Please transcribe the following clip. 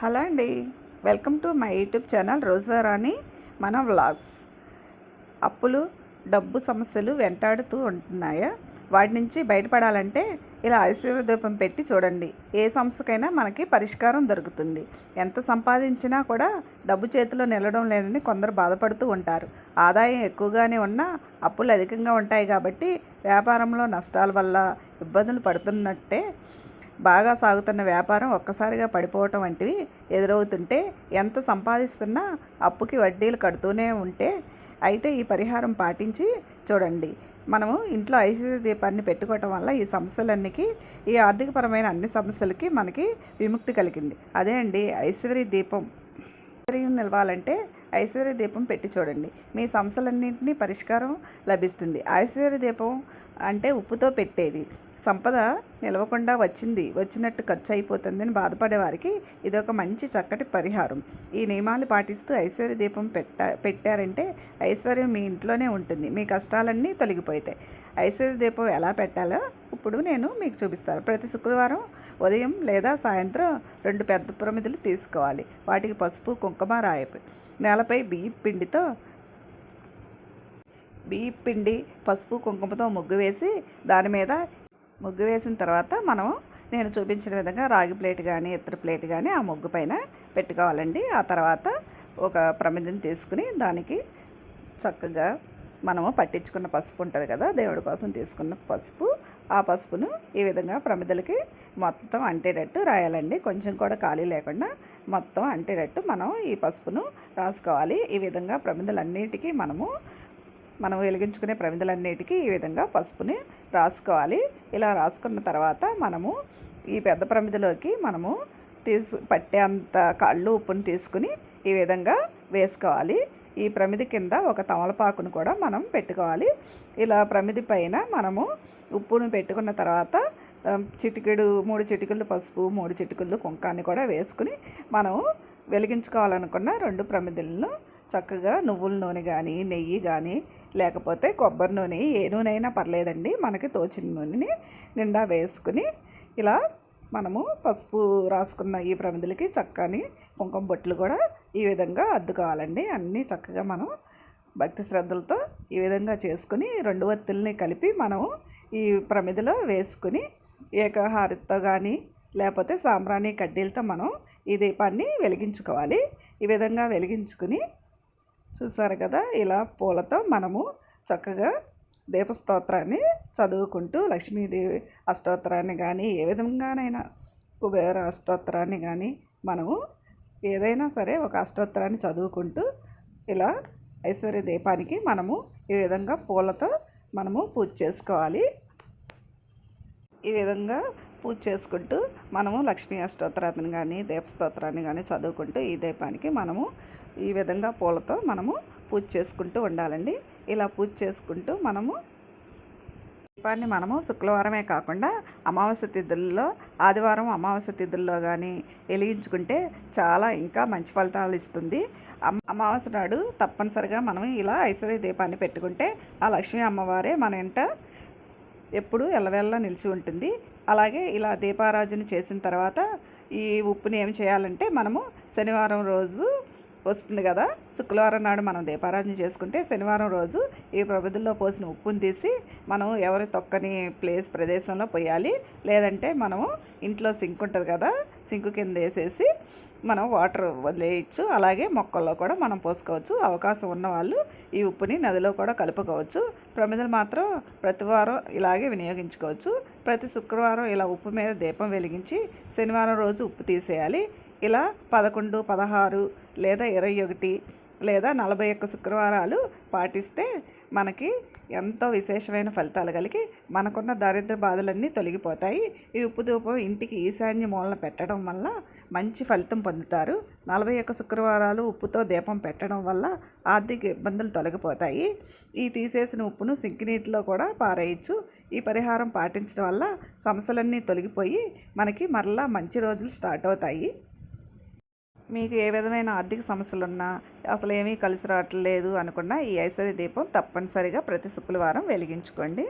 Hello అండి. Welcome to my YouTube channel Rojarani మన vlogs. అప్పులు డబ్బు సమస్యలు వెంటాడుతూ ఉంటున్నాయా? వాటి నుంచి బయటపడాలంటే ఇలా ఐశ్వర్య దీపం పెట్టి చూడండి. ఏ సమస్యకైనా మనకి పరిష్కారం దొరుకుతుంది. ఎంత సంపాదించినా కూడా డబ్బు చేతిలో నిలడం లేదని కొందరు బాధపడుతూ ఉంటారు. ఆదాయం ఎక్కువగానే ఉన్నా అప్పులు అధికంగా ఉంటాయి కాబట్టి వ్యాపారంలో నష్టాల వల్ల ఇబ్బందులు పడుతున్నట్టే బాగా సాగుతున్న వ్యాపారం ఒక్కసారిగా పడిపోవటం వంటివి ఎదురవుతుంటే ఎంత సంపాదిస్తున్నా అప్పుకి వడ్డీలు కడుతూనే ఉంటే అయితే ఈ పరిహారం పాటించి చూడండి. మనము ఇంట్లో ఐశ్వర్య దీపాన్ని పెట్టుకోవటం వల్ల ఈ సమస్యలన్నికి ఈ ఆర్థికపరమైన అన్ని సమస్యలకి మనకి విముక్తి కలిగింది. అదే అండి ఐశ్వర్య దీపం. ఐశ్వర్యం నిలవాలంటే ఐశ్వర్య దీపం పెట్టి చూడండి. మీ సమస్యలన్నింటినీ పరిష్కారం లభిస్తుంది. ఐశ్వర్య దీపం అంటే ఉప్పుతో పెట్టేది. సంపద నిలవకుండా వచ్చింది వచ్చినట్టు ఖర్చు అయిపోతుందని బాధపడే వారికి ఇది ఒక మంచి చక్కటి పరిహారం. ఈ నియమాలు పాటిస్తూ ఐశ్వర్య దీపం పెట్ట పెట్టారంటే ఐశ్వర్యం మీ ఇంట్లోనే ఉంటుంది. మీ కష్టాలన్నీ తొలగిపోతాయి. ఐశ్వర్య దీపం ఎలా పెట్టాలో ఇప్పుడు నేను మీకు చూపిస్తాను. ప్రతి శుక్రవారం ఉదయం లేదా సాయంత్రం రెండు పెద్ద ప్రమిదలు తీసుకోవాలి. వాటికి పసుపు కుంకుమ రాయపు నేలపై బియ్య పిండితో బియ్య పిండి పసుపు కుంకుమతో ముగ్గు వేసి దాని మీద ముగ్గు వేసిన తర్వాత మనం నేను చూపించిన విధంగా రాగి ప్లేట్ కానీ ఇతర ప్లేట్ కానీ ఆ ముగ్గు పైన పెట్టుకోవాలండి. ఆ తర్వాత ఒక ప్రమిదని తీసుకుని దానికి చక్కగా మనము పట్టించుకున్న పసుపు ఉంటుంది కదా దేవుడి కోసం తీసుకున్న పసుపు ఆ పసుపును ఈ విధంగా ప్రమిదలకి మొత్తం అంటేటట్టు రాయాలండి. కొంచెం కూడా ఖాళీ లేకుండా మొత్తం అంటేటట్టు మనం ఈ పసుపును రాసుకోవాలి. ఈ విధంగా ప్రమిదలన్నిటికీ మనము మనం వెలిగించుకునే ప్రమిదలన్నిటికీ ఈ విధంగా పసుపుని రాసుకోవాలి. ఇలా రాసుకున్న తర్వాత మనము ఈ పెద్ద ప్రమిదలోకి మనము తీసు పట్టేంత కళ్ళు ఉప్పుని తీసుకుని ఈ విధంగా వేసుకోవాలి. ఈ ప్రమిది కింద ఒక తమలపాకును కూడా మనం పెట్టుకోవాలి. ఇలా ప్రమిది పైన మనము ఉప్పును పెట్టుకున్న తర్వాత చిటికెడు మూడు చిటికెళ్ళు పసుపు మూడు చిటికెళ్ళు కుంకాన్ని కూడా వేసుకుని మనము వెలిగించుకోవాలనుకున్న రెండు ప్రమిదలను చక్కగా నువ్వుల నూనె కానీ నెయ్యి కానీ లేకపోతే కొబ్బరి నూనె ఏ నూనె అయినా పర్లేదండి. మనకి తోచిన నూనెని నిండా వేసుకుని ఇలా మనము పసుపు రాసుకున్న ఈ ప్రమిదలకి చక్కని కుంకుమ బొట్లు కూడా ఈ విధంగా అద్దుకోవాలండి. అన్నీ చక్కగా మనం భక్తి శ్రద్ధలతో ఈ విధంగా చేసుకుని రెండు ఒత్తుల్ని కలిపి మనం ఈ ప్రమిదిలో వేసుకుని ఏకహారతితో కానీ లేకపోతే సాంబ్రాణి కడ్డీలతో మనం ఈ దీపాన్ని వెలిగించుకోవాలి. ఈ విధంగా వెలిగించుకుని చూసారు కదా ఇలా పూలతో మనము చక్కగా దీపస్తోత్రాన్ని చదువుకుంటూ లక్ష్మీదేవి అష్టోత్తరాన్ని కానీ ఏ విధంగానైనా కుబేర అష్టోత్తరాన్ని కానీ మనము ఏదైనా సరే ఒక అష్టోత్తరాన్ని చదువుకుంటూ ఇలా ఐశ్వర్య దీపానికి మనము ఈ విధంగా పూలతో మనము పూజ చేసుకోవాలి. ఈ విధంగా పూజ చేసుకుంటూ మనము లక్ష్మీ అష్టోత్తరాన్ని కానీ దీపస్తోత్రాన్ని కానీ చదువుకుంటూ ఈ దీపానికి మనము ఈ విధంగా పూలతో మనము పూజ చేసుకుంటూ ఉండాలండి. ఇలా పూజ చేసుకుంటూ మనము దీపాన్ని మనము శుక్రవారమే కాకుండా అమావాస్య తిథుల్లో ఆదివారం అమావాస్య తిథుల్లో కానీ వెలిగించుకుంటే చాలా ఇంకా మంచి ఫలితాలు ఇస్తుంది. అమావాస్య నాడు తప్పనిసరిగా మనం ఇలా ఐశ్వర్య దీపాన్ని పెట్టుకుంటే ఆ లక్ష్మీ అమ్మవారే మన ఇంట ఎప్పుడు ఎల్లవెల్ల నిలిచి ఉంటుంది. అలాగే ఇలా దీపారాజన చేసిన తర్వాత ఈ ఉప్పుని ఏం చేయాలంటే మనము శనివారం రోజు వస్తుంది కదా. శుక్రవారం నాడు మనం దీపారాధన చేసుకుంటే శనివారం రోజు ఈ ప్రబుద్ధుల్లో పోసిన ఉప్పుని తీసి మనం ఎవరి తొక్కని ప్లేస్ ప్రదేశంలో పోయాలి. లేదంటే మనము ఇంట్లో సింక్ ఉంటుంది కదా సింకు కింద వేసేసి మనం వాటర్ వదిలేయచ్చు. అలాగే మొక్కల్లో కూడా మనం పోసుకోవచ్చు. అవకాశం ఉన్న వాళ్ళు ఈ ఉప్పుని నదిలో కూడా కలుపుకోవచ్చు. ప్రమిదలు మాత్రం ప్రతివారం ఇలాగే వినియోగించుకోవచ్చు. ప్రతి శుక్రవారం ఇలా ఉప్పు మీద దీపం వెలిగించి శనివారం రోజు ఉప్పు తీసేయాలి. ఇలా పదకొండు పదహారు లేదా ఇరవై ఒకటి లేదా నలభై ఒక్క శుక్రవారాలు పాటిస్తే మనకి ఎంతో విశేషమైన ఫలితాలు కలిగి మనకున్న దారిద్ర బాధలన్నీ తొలగిపోతాయి. ఈ ఉప్పు ధూపం ఇంటికి ఈశాన్య మూలన పెట్టడం వల్ల మంచి ఫలితం పొందుతారు. నలభై ఒక్క శుక్రవారాలు ఉప్పుతో దీపం పెట్టడం వల్ల ఆర్థిక ఇబ్బందులు తొలగిపోతాయి. ఈ తీసేసిన ఉప్పును నీటిలో కూడా పారేయచ్చు. ఈ పరిహారం పాటించడం వల్ల సమస్యలన్నీ తొలగిపోయి మనకి మరలా మంచి రోజులు స్టార్ట్ అవుతాయి. మీకు ఏ విధమైన ఆర్థిక సమస్యలు ఉన్నా అసలు ఏమీ కలిసి రావట్లేదు అనుకున్నా ఈ ఐశ్వర్య దీపం తప్పనిసరిగా ప్రతి శుక్రవారం వెలిగించుకోండి.